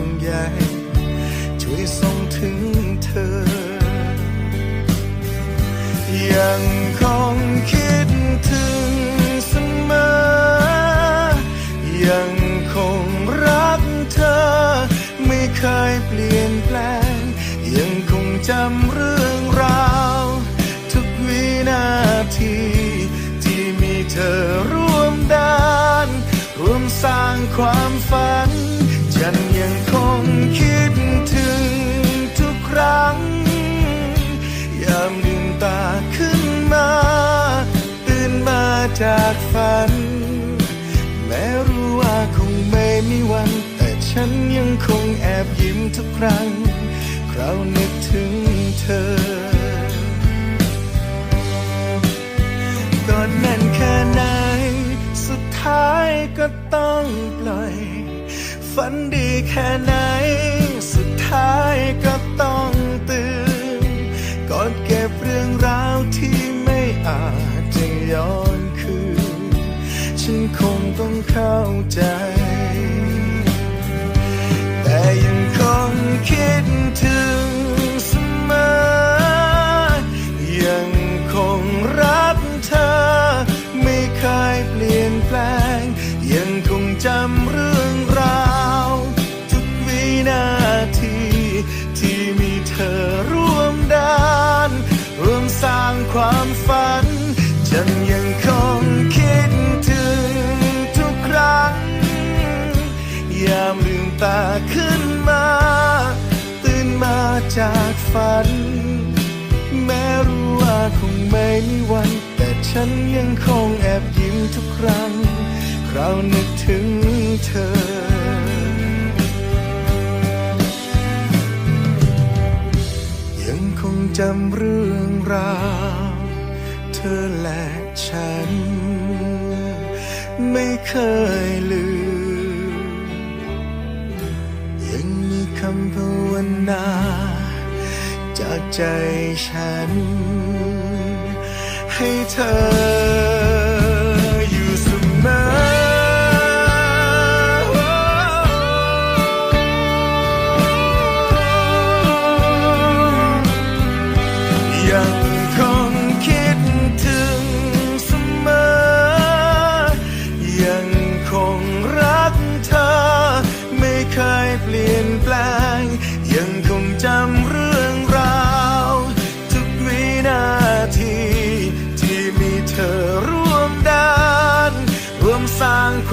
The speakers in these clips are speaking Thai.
วงใยช่วยส่งถึงเธอ ยังคงคิดถึงเสมอ ยังคงรักเธอ ไม่เคยเปลี่ยนแปลง ยังคงจำเรื่องราว ทุกวินาที ที่มีเธอร่วมดาน ร่วมสร้างความ จากฝัน แม้รู้ว่าคงไม่มีวัน แต่ฉันยังคงแอบยิ้มทุกครั้ง คราวนึกถึงเธอกอดแน่นแค่ไหน สุดท้ายก็ต้องปล่อย ฝันดีแค่ไหน สุดท้ายก็ต้องตื่นกอดเก็บเรื่องราวที่ไม่อาจจะย้อน ฉันคงต้องเข้าใจ จากฝัน แม้รู้ว่าคงไม่มีวัน แต่ฉันยังคงแอบยิ้มทุกครั้ง คราวนึกถึงเธอยังคงจำเรื่องราว เธอและฉัน ไม่เคยลืม ยังมีคำภาวนา จากใจฉัน ให้เธออยู่เสมอยังคงคิดถึงเสมอยังคงรักเธอ ไม่เคยเปลี่ยน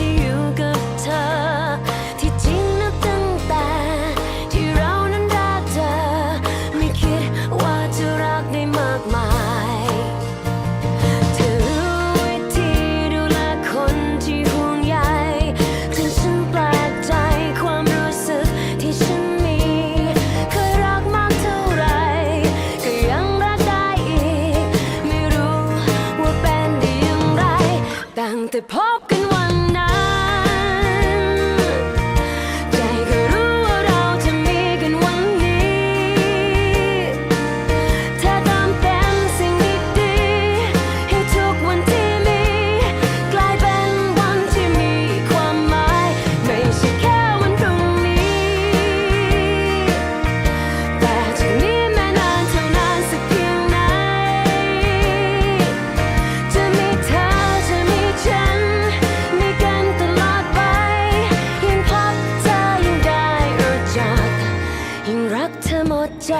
ี่ pumpkin ยิ่งรักเธอหมดใจ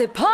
ตั้